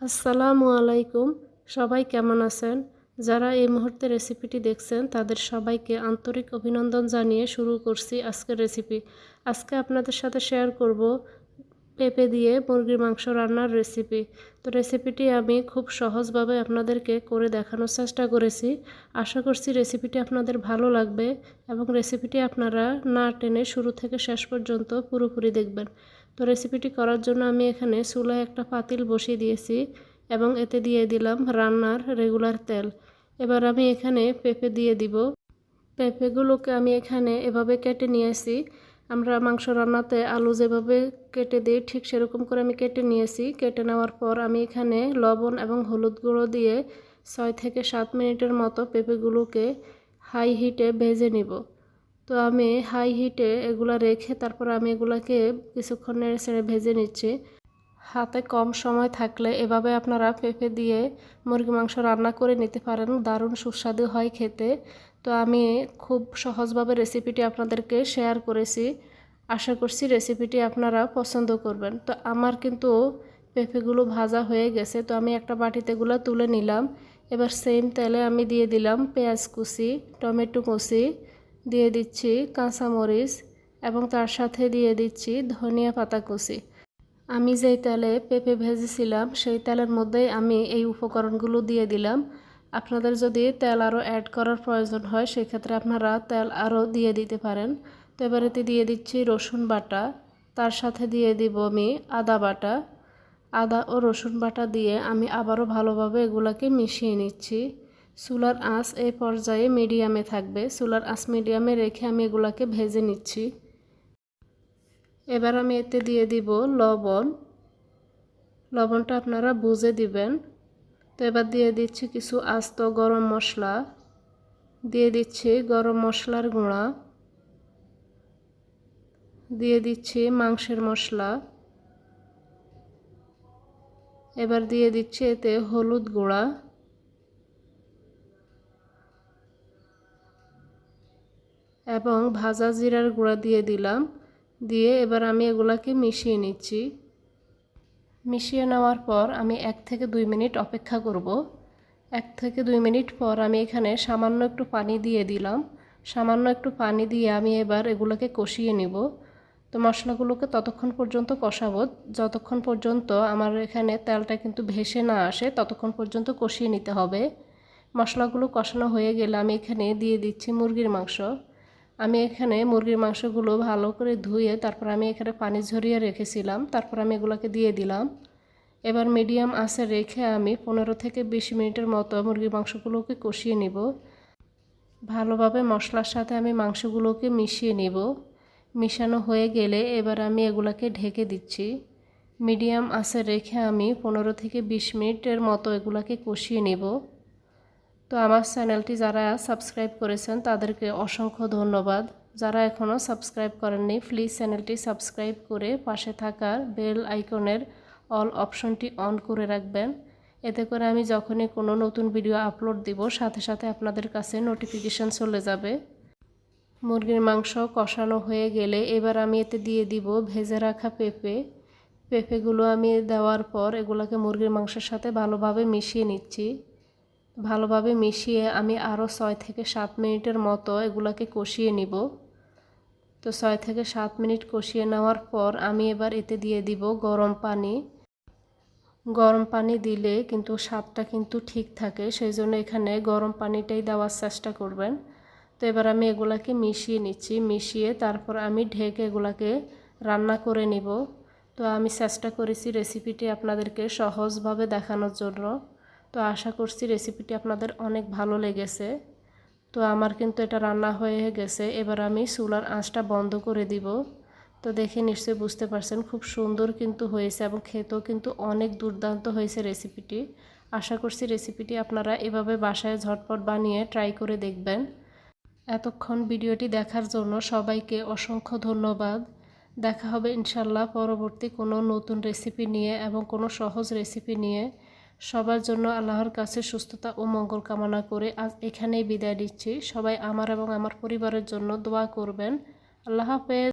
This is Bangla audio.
আসসালামু আলাইকুম। সবাই কেমন আছেন? যারা এই মুহূর্তে রেসিপিটি দেখছেন, তাদের সবাইকে আন্তরিক অভিনন্দন জানিয়ে শুরু করছি আজকের রেসিপি। আজকে আপনাদের সাথে শেয়ার করব পেঁপে দিয়ে মুরগির মাংস রান্নার রেসিপি। তো রেসিপিটি আমি খুব সহজভাবে আপনাদেরকে করে দেখানোর চেষ্টা করেছি। আশা করছি রেসিপিটি আপনাদের ভালো লাগবে এবং রেসিপিটি আপনারা না টেনে শুরু থেকে শেষ পর্যন্ত পুরোপুরি দেখবেন। তো রেসিপিটি করার জন্য আমি এখানে চুলায় একটা পাতিল বসিয়ে দিয়েছি এবং এতে দিয়ে দিলাম রান্নার রেগুলার তেল। এবার আমি এখানে পেঁপে দিয়ে দিব। পেঁপেগুলোকে আমি এখানে এভাবে কেটে নিয়েছি। আমরা মাংস রান্নাতে আলু যেভাবে কেটে দিই, ঠিক সেরকম করে আমি কেটে নিয়েছি। কেটে নেওয়ার পর আমি এখানে লবণ এবং হলুদ গুঁড়ো দিয়ে ছয় থেকে সাত মিনিটের মতো পেঁপেগুলোকে হাই হিটে ভেজে নিব। তো আমি হাই হিটে এগুলো রেখে তারপর আমি এগুলাকে কিছুক্ষণ নেড়ে ছেড়ে ভেজে নিচ্ছি। হাতে কম সময় থাকলে এভাবে আপনারা পেঁপে দিয়ে মুরগি মাংস রান্না করে নিতে পারেন, দারুণ সুস্বাদু হয় খেতে। তো আমি খুব সহজভাবে রেসিপিটি আপনাদেরকে শেয়ার করেছি। আশা করছি রেসিপিটি আপনারা পছন্দ করবেন। তো আমার কিন্তু পেঁপেগুলো ভাজা হয়ে গেছে। তো আমি একটা বাটিতে গুলো তুলে নিলাম। এবার সেম তেলে আমি দিয়ে দিলাম পেঁয়াজ কুচি, টমেটো কুচি দিয়ে দিচ্ছি কাঁচামরিচ এবং তার সাথে দিয়ে দিচ্ছি ধনিয়া পাতা কুচি। আমি যেই তেলে পেঁপে ভেজেছিলাম, সেই তেলের মধ্যেই আমি এই উপকরণগুলো দিয়ে দিলাম। আপনাদের যদি তেল আরও অ্যাড করার প্রয়োজন হয়, সেক্ষেত্রে আপনারা তেল আরও দিয়ে দিতে পারেন। তো এবার এতে দিয়ে দিচ্ছি রসুন বাটা, তার সাথে দিয়ে দিব আমি আদা বাটা। আদা ও রসুন বাটা দিয়ে আমি আবারও ভালোভাবে এগুলাকে মিশিয়ে নিচ্ছি। চুলার আঁচ এই পর্যায়ে মিডিয়ামে থাকবে। চুলার আঁচ মিডিয়ামে রেখে আমি এগুলাকে ভেজে নিচ্ছি। এবার আমি এতে দিয়ে দিব লবণ। লবণটা আপনারা বুঝে দিবেন। তো এবার দিয়ে দিচ্ছি কিছু আস্ত গরম মশলা। দিয়ে দিচ্ছি গরম মশলার গুঁড়া। দিয়ে দিচ্ছি মাংসের মশলা। এবার দিয়ে দিচ্ছি এতে হলুদ গুঁড়া। এবং ভাজা জিরার গুঁড়া দিয়ে দিলাম। দিয়ে এবার আমি এগুলাকে মিশিয়ে নিচ্ছি। মিশিয়ে নেওয়ার পর আমি এক থেকে দুই মিনিট অপেক্ষা করব। এক থেকে দুই মিনিট পর আমি এখানে সামান্য একটু পানি দিয়ে দিলাম। সামান্য একটু পানি দিয়ে আমি এবার এগুলোকে কষিয়ে নিব। তো মশলাগুলোকে ততক্ষণ পর্যন্ত কষাবো। যতক্ষণ পর্যন্ত আমার এখানে তেলটা কিন্তু ভেসে না আসে, ততক্ষণ পর্যন্ত কষিয়ে নিতে হবে। মশলাগুলো কষানো হয়ে গেলে আমি এখানে দিয়ে দিচ্ছি মুরগির মাংস। আমি এখানে মুরগির মাংসগুলো ভালো করে ধুয়ে তারপর আমি এখানে পানি ঝরিয়ে রেখেছিলাম। তারপর আমি এগুলোকে দিয়ে দিলাম। এবার মিডিয়াম আঁচে রেখে আমি পনেরো থেকে বিশ মিনিটের মতো মুরগির মাংসগুলোকে কষিয়ে নিব। ভালোভাবে মশলার সাথে আমি মাংসগুলোকে মিশিয়ে নিব। মিশানো হয়ে গেলে এবার আমি এগুলাকে ঢেকে দিচ্ছি। মিডিয়াম আঁচে রেখে আমি পনেরো থেকে বিশ মিনিটের মতো এগুলাকে কষিয়ে নেব। তো আমার চ্যানেলটি যারা সাবস্ক্রাইব করেছেন, তাদেরকে অসংখ্য ধন্যবাদ। যারা এখনও সাবস্ক্রাইব করেননি, প্লিজ চ্যানেলটি সাবস্ক্রাইব করে পাশে থাকার বেল আইকনের অল অপশনটি অন করে রাখবেন। এতে করে আমি যখনই কোনো নতুন ভিডিও আপলোড দিব, সাথে সাথে আপনাদের কাছে নোটিফিকেশান চলে যাবে। মুরগির মাংস কষানো হয়ে গেলে এবার আমি এতে দিয়ে দিব ভেজে রাখা পেঁপে। পেঁপেগুলো আমি দেওয়ার পর এগুলোকে মুরগির মাংসের সাথে ভালোভাবে মিশিয়ে নিচ্ছি। ভালোভাবে মিশিয়ে আমি আরও ছয় থেকে সাত মিনিটের মতো এগুলোকে কষিয়ে নিব। তো ছয় থেকে সাত মিনিট কষিয়ে নেওয়ার পর আমি এবার এতে দিয়ে দিব গরম পানি। গরম পানি দিলে কিন্তু স্বাদটা কিন্তু ঠিক থাকে সেই জন্য এখানে গরম পানিটাই দেওয়ার চেষ্টা করবেন। তো এবার আমি এগুলাকে মিশিয়ে নিচ্ছি, মিশিয়ে তারপর আমি ঢেকে এগুলাকে রান্না করে নিব। তো আমি চেষ্টা করেছি রেসিপিটি আপনাদেরকে সহজভাবে দেখানোর জন্য। তো আশা করছি রেসিপিটি আপনাদের অনেক ভালো লেগেছে। তো আমার কিন্তু এটা রান্না হয়ে গেছে। এবার আমি চুলার আঁচটা বন্ধ করে দিব। তো দেখে নিশ্চয়ই বুঝতে পারছেন খুব সুন্দর কিন্তু হয়েছে এবং খেতেও কিন্তু অনেক দুর্দান্ত হয়েছে রেসিপিটি আশা করছি রেসিপিটি আপনারা এভাবে বাসায় ঝটপট বানিয়ে ট্রাই করে দেখবেন। এতক্ষণ ভিডিওটি দেখার জন্য সবাইকে অসংখ্য ধন্যবাদ। দেখা হবে ইনশাল্লাহ পরবর্তী কোনো নতুন রেসিপি নিয়ে এবং কোনো সহজ রেসিপি নিয়ে। সবার জন্য আল্লাহর কাছে সুস্থতা ও মঙ্গল কামনা করে আজ এখানেই বিদায় দিচ্ছি সবাই আমার এবং আমার পরিবারের জন্য দোয়া করবেন। আল্লাহ হাফেজ।